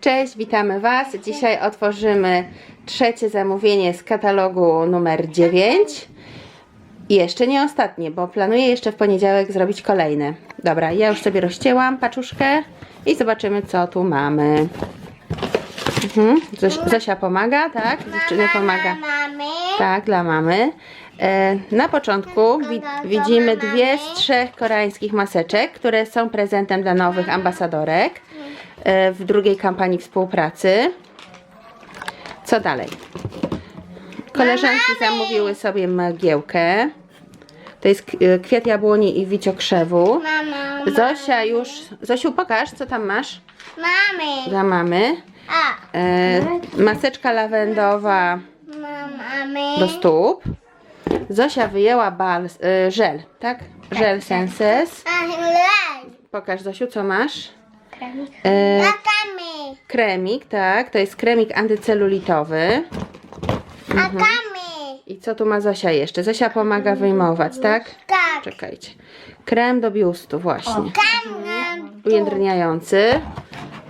Cześć, witamy Was. Dzisiaj otworzymy trzecie zamówienie z katalogu numer 9. I jeszcze nie ostatnie, bo planuję jeszcze w poniedziałek zrobić kolejne. Dobra, ja już sobie rozcięłam paczuszkę i zobaczymy co tu mamy. Mhm. Zos- Zosia pomaga, tak? Dziewczyny pomaga. Mamy. Tak, dla mamy. E, na początku wi- widzimy dwie z trzech koreańskich maseczek, które są prezentem dla nowych ambasadorek w drugiej kampanii współpracy. Co dalej? Koleżanki zamówiły sobie mgiełkę. To jest e, kwiat jabłoni i wicio krzewu. Mama. Zosia już... Zosiu, pokaż, co tam masz Mamy. dla mamy. A. E, maseczka lawendowa Mamy. do stóp. Zosia wyjęła bal, y, żel, tak? Żel Senses. A, lej. Pokaż Zosiu, co masz? Kremik. Akamy. kremik, tak? To jest kremik antycelulitowy. Akamy. I co tu ma Zosia jeszcze? Zosia pomaga wyjmować, tak? Tak. Czekajcie. Krem do biustu właśnie. Tam. Ujędrniający.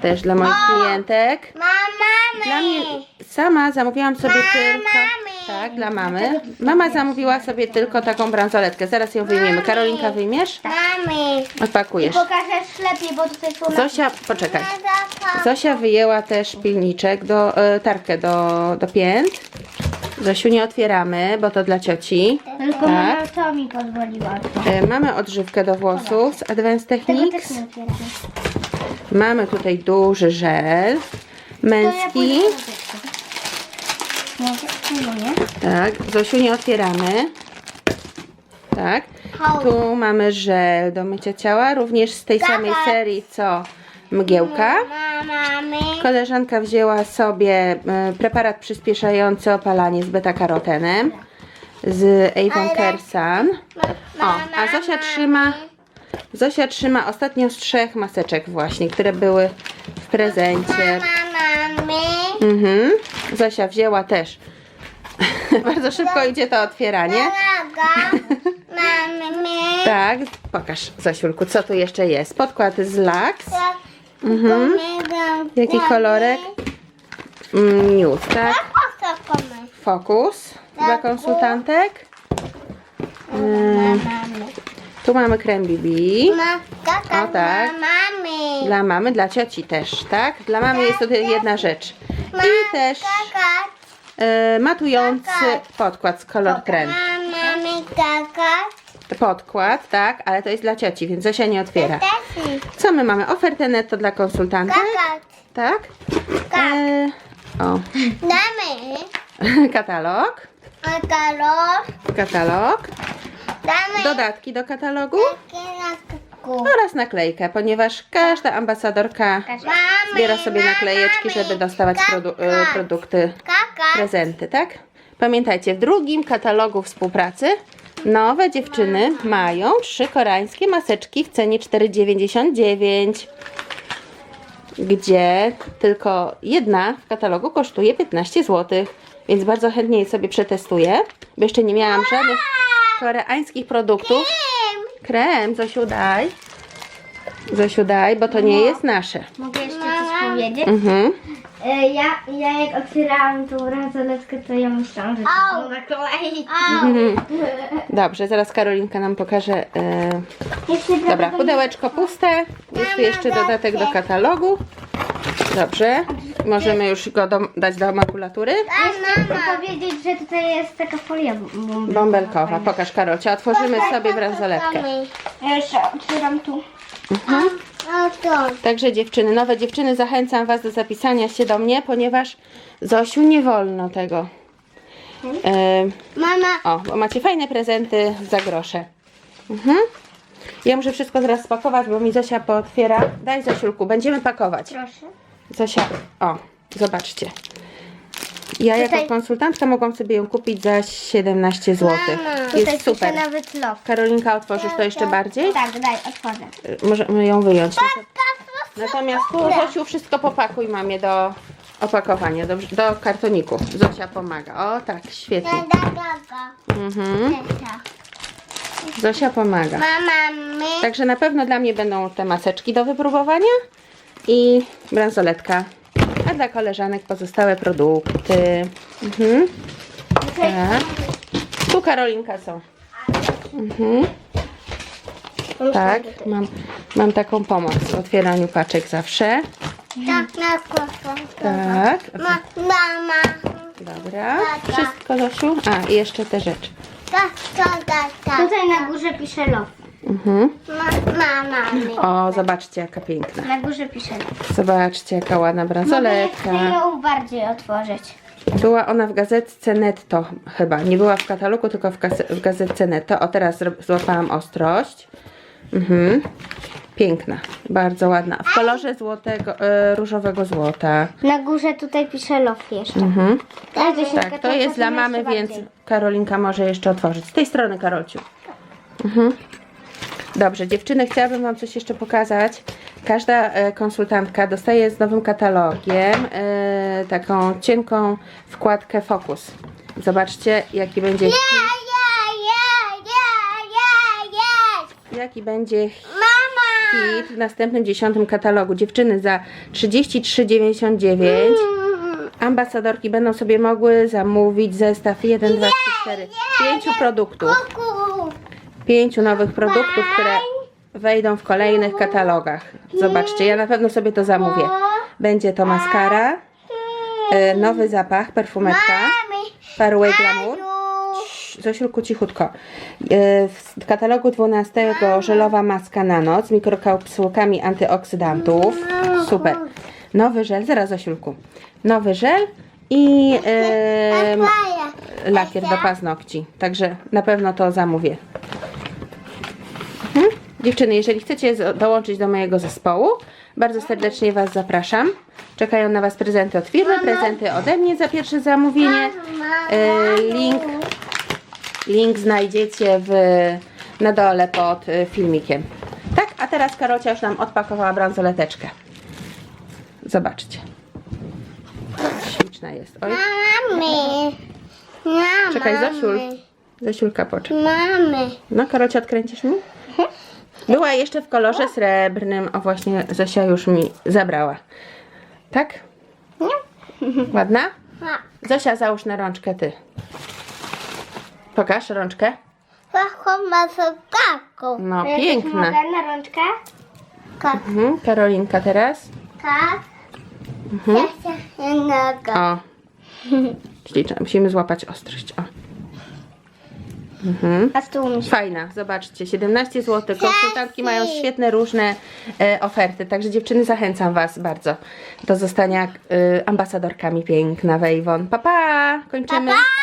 Też dla moich klientek. Mama. Dla mnie sama zamówiłam sobie tylko. Tak, dla mamy. Mama zamówiła sobie tylko taką bransoletkę. Zaraz ją wyjmiemy. Karolinka wyjmiesz? Mamy. Odpakujesz. Pokażesz lepiej, bo tutaj są Zosia, poczekaj. Zosia wyjęła też pilniczek, do, e, tarkę do, do pięt. Zosiu, nie otwieramy, bo to dla cioci. Tylko Tak. mama to mi pozwoliła. E, mamy odżywkę do włosów z Advanced Tego Techniques. też nie otwieramy. Mamy tutaj duży żel męski. Może? Tak, Zosiu, nie otwieramy. Tak. Tu mamy żel do mycia ciała, również z tej samej serii co mgiełka. Mamy. Koleżanka wzięła sobie e, preparat przyspieszający opalanie z beta-karotenem z Avon Sun. O, a Zosia trzyma Zosia trzyma ostatnią z trzech maseczek właśnie, które były w prezencie. Mamy. Mhm. Zosia wzięła też. Bardzo szybko idzie to otwieranie. Mamy. Tak, pokaż Zosiulku, co tu jeszcze jest. Podkład z Lux. Mhm. Jaki kolorek? Mm, Nude, tak? Fokus dla konsultantek. Mm, tu mamy krem BB. O, tak. Dla mamy, dla cioci też, tak? Dla mamy jest tutaj jedna rzecz. I też e, matujący podkład z Color Trend. Mamy. Podkład, tak, ale to jest dla cioci, więc Zosia nie otwiera. Też. Co my mamy? Ofertę netto dla konsultantek, Kaka. tak? E, o, Damy. katalog, katalog, Damy. dodatki do katalogu Oraz naklejkę, ponieważ każda ambasadorka Mamy. zbiera sobie naklejeczki, mamy. żeby dostawać produ- e, produkty, Kaka. prezenty, tak? Pamiętajcie, w drugim katalogu współpracy nowe dziewczyny mają trzy koreańskie maseczki w cenie 4,99 gdzie tylko jedna w katalogu kosztuje 15 zł, więc bardzo chętnie je sobie przetestuję, bo jeszcze nie miałam żadnych koreańskich produktów. Krem, Zosiu daj. Zosiu daj, bo to nie jest nasze. Mogę jeszcze coś powiedzieć? Mhm. E, Ja, ja jak otwierałam tą bransoletkę, to ja myślałam, że to są naklejki. Dobrze, zaraz Karolinka nam pokaże. E, Jeszcze dobra, pudełeczko puste. Jest tu jeszcze dodatek do katalogu. Dobrze, możemy już go do, dać do makulatury. Jeszcze chcę powiedzieć, że tutaj jest taka folia bąbelkowa. Bąbelkowa. Pokaż Karolcia, otworzymy sobie bransoletkę. Ja jeszcze otwieram tu. Mhm. O to. Także dziewczyny, nowe dziewczyny, zachęcam Was do zapisania się do mnie, ponieważ Zosiu nie wolno tego. E, Mama. o, bo macie fajne prezenty za grosze. Mhm. Ja muszę wszystko teraz spakować, bo mi Zosia pootwiera. Daj Zosiulku, będziemy pakować. Proszę. Zosia, o, zobaczcie. Ja jako Tutaj- konsultantka mogłam sobie ją kupić za 17 zł. Tutaj Jest super. pisze nawet lok. Karolinka, otworzysz to jeszcze bardziej? Tak, daj, otworzę. Y, Możemy ją wyjąć. Natomiast tu Zosiu wszystko popakuj mamie do opakowania, do, do kartoniku. Zosia pomaga. O tak, świetnie. Mhm. Zosia pomaga. Mama, my. Także na pewno dla mnie będą te maseczki do wypróbowania i bransoletka dla koleżanek pozostałe produkty. Mhm. Tak. Tu Karolinka są. Mhm. Tak, mam, mam taką pomoc w otwieraniu paczek zawsze. Tak, na. Tak, Ma, mama. dobra. Wszystko, Zosiu? A, i jeszcze te rzeczy. Tak, tak, tak, tak. Tutaj na górze pisze love. Mhm. Ma, mama. O, zobaczcie jaka piękna. Na górze pisze. Zobaczcie jaka ładna Mogę bransoletka. ją bardziej otworzyć. Była ona w gazetce Netto chyba. Nie była w katalogu, tylko w, w gazetce Netto. O, teraz złapałam ostrość. Mhm. Piękna, bardzo ładna. W kolorze złotego, e, różowego złota. Na górze tutaj pisze love jeszcze. Mhm. Tak, Tak, to jest dla mamy, więc Karolinka może jeszcze otworzyć. Z tej strony, Karolciu. Mhm. Dobrze, dziewczyny, chciałabym Wam coś jeszcze pokazać. Każda e, konsultantka dostaje z nowym katalogiem e, taką cienką wkładkę Focus. Zobaczcie, jaki będzie hit, jaki będzie hit w następnym dziesiątym katalogu. Dziewczyny za 33,99 ambasadorki będą sobie mogły zamówić zestaw 1, 2, 3, 4, 5 produktów. Pięciu nowych produktów, które wejdą w kolejnych katalogach. Zobaczcie, ja na pewno sobie to zamówię. Będzie to maskara, e, nowy zapach, perfumetka, Fairway Glamour. Zosiulku, cichutko. E, W katalogu 12 żelowa maska na noc z mikrokapsułkami antyoksydantów. Super. Nowy żel, zaraz Zosiulku. Nowy żel i e, lakier do paznokci. Także na pewno to zamówię. Mhm. Dziewczyny, jeżeli chcecie dołączyć do mojego zespołu, bardzo serdecznie Was zapraszam. Czekają na Was prezenty od firmy, prezenty ode mnie za pierwsze zamówienie. E, Link, link znajdziecie w, na dole pod e, filmikiem. Tak, a teraz Karocia już nam odpakowała bransoleteczkę. Zobaczcie. Śliczna jest. Oj, Mamy! Czekaj, Zosiul. Zosiulka, poczekaj. Mamy! No, Karocia, odkręcisz mi? Była jeszcze w kolorze srebrnym. O, właśnie Zosia już mi zabrała. Tak? Ładna? Zosia, załóż na rączkę ty. Pokaż rączkę. ma taką. No, piękna. na rączkę? Tak. Mhm. Karolinka teraz. Tak. Mhm. Jednego. O. Śliczna. Musimy złapać ostrość. O. Mhm. A tyłu mi się... Fajna, zobaczcie, 17 zł. Konsultantki mają świetne, różne e, oferty, także dziewczyny zachęcam Was bardzo do zostania e, ambasadorkami piękna Wejwon. Pa, pa! Kończymy. Pa!